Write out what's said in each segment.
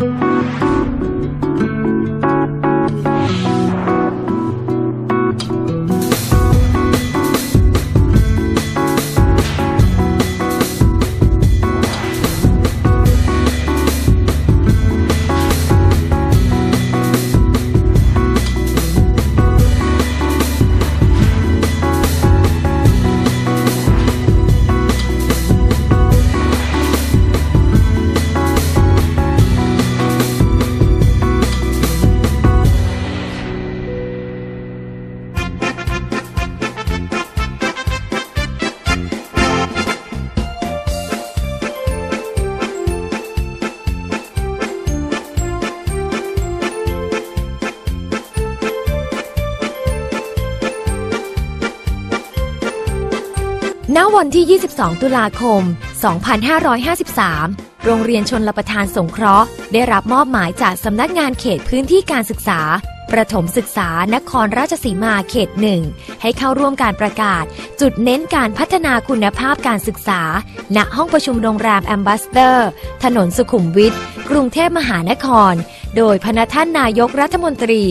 Música ณวันที่ 22 ตุลาคม 2553 โรงเรียนชนลประทานสงเคราะห์ ได้รับมอบหมายจากสำนักงานเขตพื้นที่การศึกษา ประถมศึกษานครราชสีมาเขตหนึ่ง ให้เข้าร่วมการประกาศ จุดเน้นการพัฒนาคุณภาพการศึกษา ณห้องประชุมโรงแรมแอมบาสเดอร์ ถนนสุขุมวิทกรุงเทพมหานคร โดยพระท่านนายกรัฐมนตรี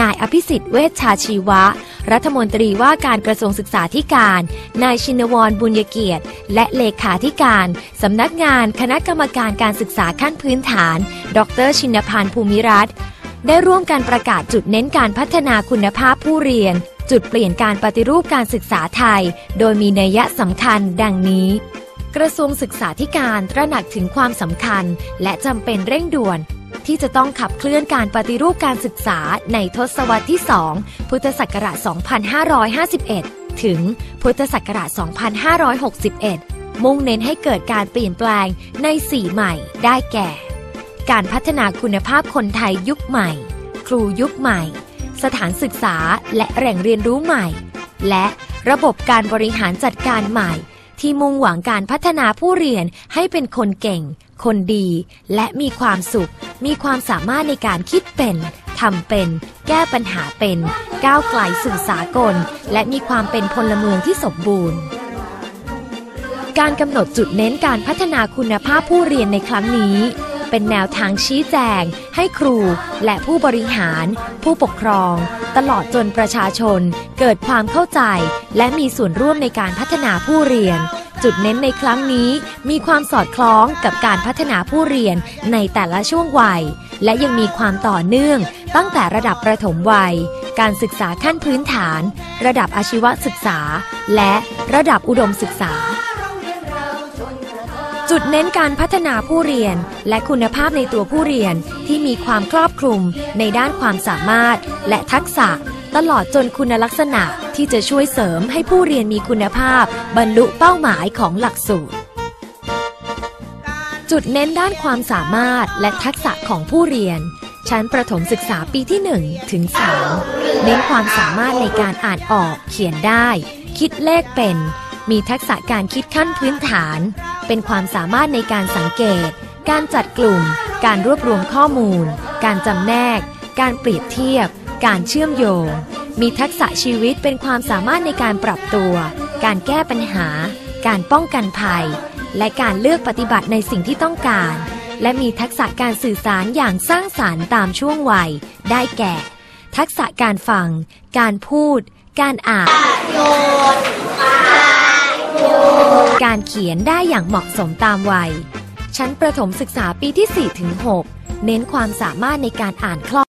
นายอภิสิทธิ์เวชชาชีวะ รัฐมนตรีว่าการกระทรวงศึกษาธิการ นายชินวรบุญยเกียรติ และเลขาธิการสำนักงานคณะกรรมการการศึกษาขั้นพื้นฐาน ดรชินพันธ์ภูมิรัตน์ได้ร่วมการประกาศจุดเน้นการพัฒนาคุณภาพผู้เรียน จุดเปลี่ยนการปฏิรูปการศึกษาไทย โดยมีนัยสำคัญดังนี้กระทรวงศึกษาธิการตระหนักถึงความสำคัญ และจำเป็นเร่งด่วน ที่จะต้องขับเคลื่อนการปฏิรูปการศึกษาในทศวรรษที่ 2 พุทธศักราช 2551 ถึงพุทธศักราช 2561 มุ่งเน้นให้เกิดการเปลี่ยนแปลงใน4ใหม่ได้แก่ การพัฒนาคุณภาพคนไทยยุคใหม่ ครูยุคใหม่ สถานศึกษาและแหล่งเรียนรู้ใหม่ และระบบการบริหารจัดการใหม่ ที่มุ่งหวังการพัฒนาผู้เรียนให้เป็นคนเก่ง คนดี และมีความสุข มีความสามารถในการคิดเป็นทำเป็น แก้ปัญหาเป็น ก้าวไกลสู่สากล และมีความเป็นพลเมืองที่สมบูรณ์ การกำหนดจุดเน้นการพัฒนาคุณภาพผู้เรียนในครั้งนี้ เป็นแนวทางชี้แจง ให้ครู และผู้บริหาร ผู้ปกครอง ตลอดจนประชาชน เกิดความเข้าใจ และมีส่วนร่วมในการพัฒนาผู้เรียน จุดเน้นในครั้งนี้ มีความสอดคล้องกับการพัฒนาผู้เรียนในแต่ละช่วงวัย และยังมีความต่อเนื่อง ตั้งแต่ระดับประถมวัย การศึกษาขั้นพื้นฐาน ระดับอาชีวศึกษา และระดับอุดมศึกษา จุดเน้นการพัฒนาผู้เรียน และคุณภาพในตัวผู้เรียนที่มีความครอบคลุมในด้านความสามารถและทักษะ ตลอดจนคุณลักษณะ ที่จะช่วยเสริมให้ผู้เรียนมีคุณภาพ บรรลุเป้าหมายของหลักสูตร จุดเน้นด้านความสามารถและทักษะของผู้เรียน ชั้นประถมศึกษาปีที่ 1 ถึง 3 เน้นความสามารถในการอ่านออก เขียนได้ คิดเลขเป็น มีทักษะการคิดขั้นพื้นฐาน เป็นความสามารถในการสังเกต การจัดกลุ่ม การรวบรวมข้อมูล การจำแนก การเปรียบเทียบ การเชื่อมโยง มีทักษะชีวิตเป็นความสามารถในการปรับตัว การแก้ปัญหา การป้องกันภัย และการเลือกปฏิบัติในสิ่งที่ต้องการ และมีทักษะการสื่อสารอย่างสร้างสารรค์ตามช่วงวัย ได้แก่ ทักษะการฟัง การพูด การอ่านการเขียนได้อย่างเหมาะสมตามวัย ชั้นประถมศึกษาปีที่ 4-6 เน้นความสามารถในการอ่านคล่อง